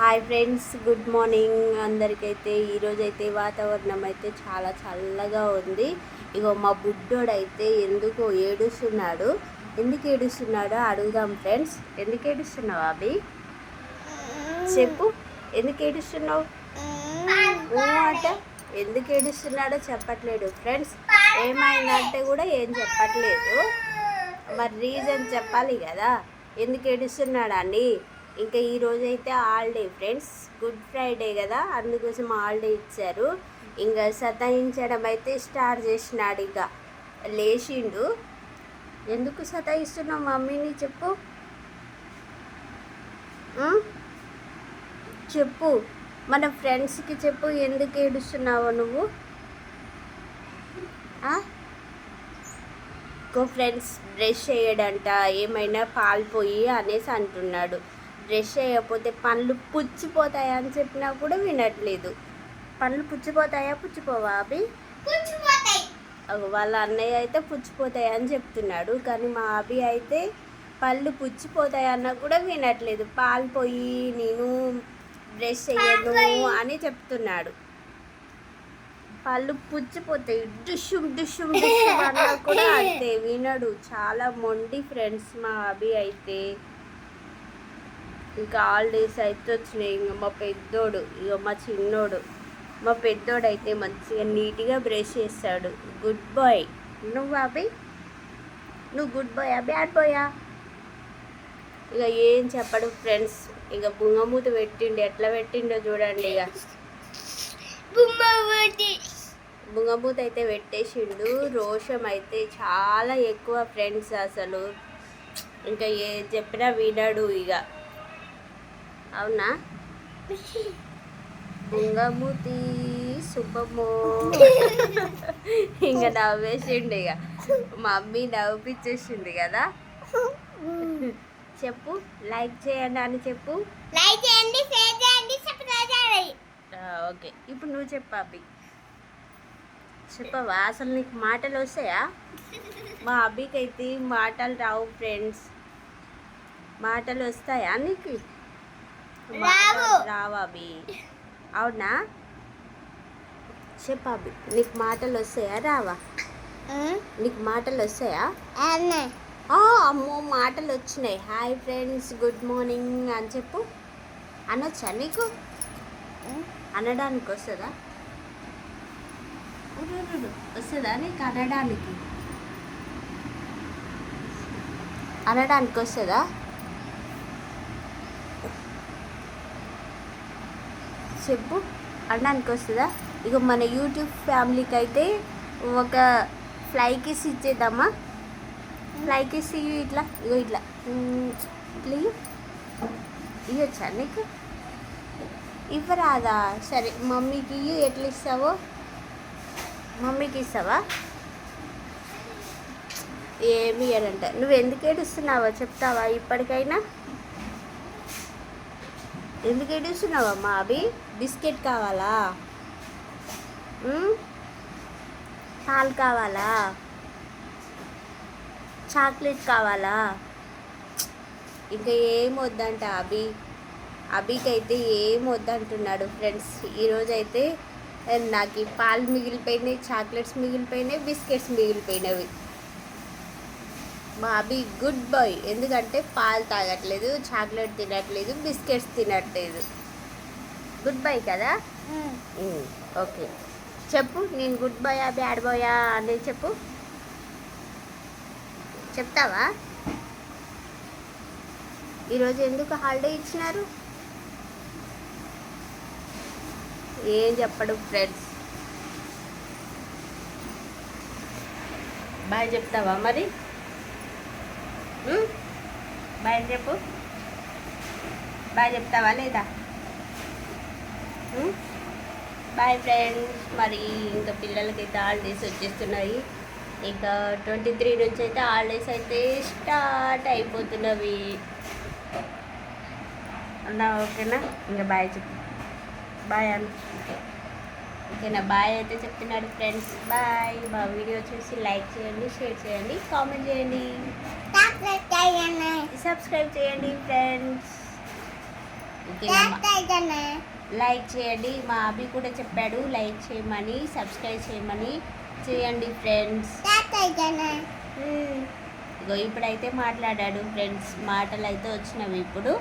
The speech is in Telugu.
Hi friends good morning. అందరికైతే ఈరోజైతే వాతావరణం అయితే చాలా చల్లగా ఉంది. ఇగో మా బుడ్డోడైతే ఎందుకో ఏడుస్తున్నాడు. ఎందుకు ఏడుస్తున్నాడో అడుగుదాం ఫ్రెండ్స్. ఎందుకు ఏడుస్తున్నావు అభి? చెప్పు. ఎందుకు ఏడుస్తున్నావు? అంట. ఎందుకు ఏడుస్తున్నాడో చెప్పట్లేడు ఫ్రెండ్స్. ఏమైందంటే కూడా ఏం చెప్పట్లేదు. మరి రీజన్ చెప్పాలి కదా. ఎందుకు ఏడుస్తున్నాడా అండి ఇంకా ఈరోజు అయితే హాలిడే ఫ్రెండ్స్. గుడ్ ఫ్రైడే కదా అందుకోసం హాలిడే ఇచ్చారు. ఇంకా సతాయించడం అయితే స్టార్ట్ చేసినాడు ఇక. లేచిండు. ఎందుకు సతాయిస్తున్నావు మమ్మీని చెప్పు. చెప్పు. మన ఫ్రెండ్స్కి చెప్పు ఎందుకు ఏడుస్తున్నావు నువ్వు. ఇంకో ఫ్రెండ్స్ బ్రష్ చేయడంట ఏమైనా పాలు పోయి అనేసి అంటున్నాడు. బ్రష్ చేయకపోతే పండ్లు పుచ్చిపోతాయా అని చెప్పినా కూడా వినట్లేదు. పండ్లు పుచ్చిపోతాయా? పుచ్చిపోవా అవి వాళ్ళ అన్నయ్య అయితే పుచ్చిపోతాయి అని చెప్తున్నాడు. కానీ మా అభి అయితే పళ్ళు పుచ్చిపోతాయి అన్నా కూడా వినట్లేదు. పాలు పోయి నేను బ్రష్ చేయను అని చెప్తున్నాడు. పళ్ళు పుచ్చిపోతాయి. డుషుమ్ డుషుమ్ డుషుమ్ అన్నా కూడా అంతే. వినడు. చాలా మొండి ఫ్రెండ్స్ మా అభి అయితే. ఇంకా హాలిడేస్ అయితే వచ్చినాయి. ఇంకా మా పెద్దోడు ఇక మా చిన్నోడు మా పెద్దోడు అయితే మంచిగా నీట్గా బ్రష్ చేస్తాడు. గుడ్ బాయ్ నువ్వు అభి? నువ్వు గుడ్ బాయ్ బ్యాడ్ బాయా ఇక ఏం చెప్పడు ఫ్రెండ్స్ ఇక బుంగమూత పెట్టిండు ఎట్లా పెట్టిండో చూడండి ఇక బుంగమూత. అయితే పెట్టేసిండు. రోషం అయితే చాలా ఎక్కువ ఫ్రెండ్స్ అసలు. ఇంకా ఏ చెప్పినా వినడు ఇక అవునా? బుంగమూతి శుభమో. ఇంకా నవ్వేసిండు ఇక. మమ్మీ నవ్విపించేసింది కదా. చెప్పు లైక్ చేయండి అని చెప్పు. లైక్ చేయండి షేర్ చేయండి సబ్స్క్రైబ్ చేయండి. ఆ, ఓకే. ఇప్పుడు నువ్వు చెప్పు అబ్బి. చెప్పవా? అసలు నీకు మాటలు వస్తాయా? మా అబ్బికి అయితే మాటలు రావు ఫ్రెండ్స్. మాటలు వస్తాయా నీకు? మాటలు రావు. రావు అభి. అవునా? చెప్పు అభి నీకు మాటలు వస్తాయా? రావా. నీకు మాటలు వస్తాయా? అమ్మో మాటలు వచ్చినాయి. హాయ్ ఫ్రెండ్స్ గుడ్ మార్నింగ్ అని చెప్పు. అనొచ్చా నీకు? అనడానికి వస్తుందా. వస్తుందా నీకు అనడానికి? అనడానికి వస్తుందా? చెప్పు. అనడానికి వస్తుందా ఇక మన యూట్యూబ్ ఫ్యామిలీకి అయితే ఒక ఫ్లై కిస్ ఇచ్చేద్దామా? ఫ్లై కిస్ ఇట్లా ఇగో ఇట్లా. ప్లీజ్ ఇట్లా ఇవ్వచ్చా నీకు? ఇవ్వరాదా? సరే మమ్మీకి ఇవి ఎట్లా ఇస్తావో? మమ్మీకి ఇస్తావా? ఏమి ఇయ్యాలంట నువ్వు ఎందుకు ఏడుస్తున్నావో చెప్తావా ఇప్పటికైనా? ఎందుకు ఏడుస్తున్నావమ్మా అవి అభి? బిస్కెట్ కావాలా? పాలు కావాలా? చాక్లెట్ కావాలా? ఇంకా ఏం వద్దంట అభి? అభికి అయితే ఏం వద్దంటున్నాడు ఫ్రెండ్స్. ఈరోజు అయితే నాకు ఈ పాలు మిగిలిపోయినాయి చాక్లెట్స్ మిగిలిపోయినాయి బిస్కెట్స్ మిగిలిపోయినవి. మా అభి గుడ్ బాయ్. ఎందుకంటే పాలు తాగట్లేదు చాక్లెట్ తినట్లేదు బిస్కెట్స్ తినట్లేదు. గుడ్ బాయ్ కదా? ఓకే. చెప్పు నేను గుడ్ బాయా బ్యాడ్ బాయా అని చెప్పు. చెప్తావా? ఈరోజు ఎందుకు హాలిడే ఇచ్చినారు? ఏం చెప్పడు ఫ్రెండ్స్. బాయ్ చెప్తావా మరి? ఉమ్? బాయ్ చెప్పు. బాయ్ చెప్తావా లేదా? బాయ్ ఫ్రెండ్స్ మరి ఇంకా పిల్లలకైతే హాలిడేస్ వచ్చేస్తున్నాయి. ఇంకా ట్వంటీ త్రీ నుంచి అయితే హాలిడేస్ అయితే స్టార్ట్ అయిపోతున్నవి. అన్నా ఓకేనా? ఇంకా బాయ్ చెప్పు. బాయ్ అన్న ఓకేనా? బాయ్ అయితే చెప్తున్నాడు ఫ్రెండ్స్. బాయ్. మా వీడియో చూసి లైక్ చేయండి షేర్ చేయండి కామెంట్ చేయండి. సబ్స్క్రైబ్ చేయండి ఫ్రెండ్స్ లైక్ చేయండి. మా అభి కూడా చెప్పాడు లైక్ చేయమని సబ్స్క్రైబ్ చేయమని. చేయండి ఫ్రెండ్స్ ఇగో ఇప్పుడైతే మాట్లాడాడు ఫ్రెండ్స్ మాటలు అయితే వచ్చినవి ఇప్పుడు.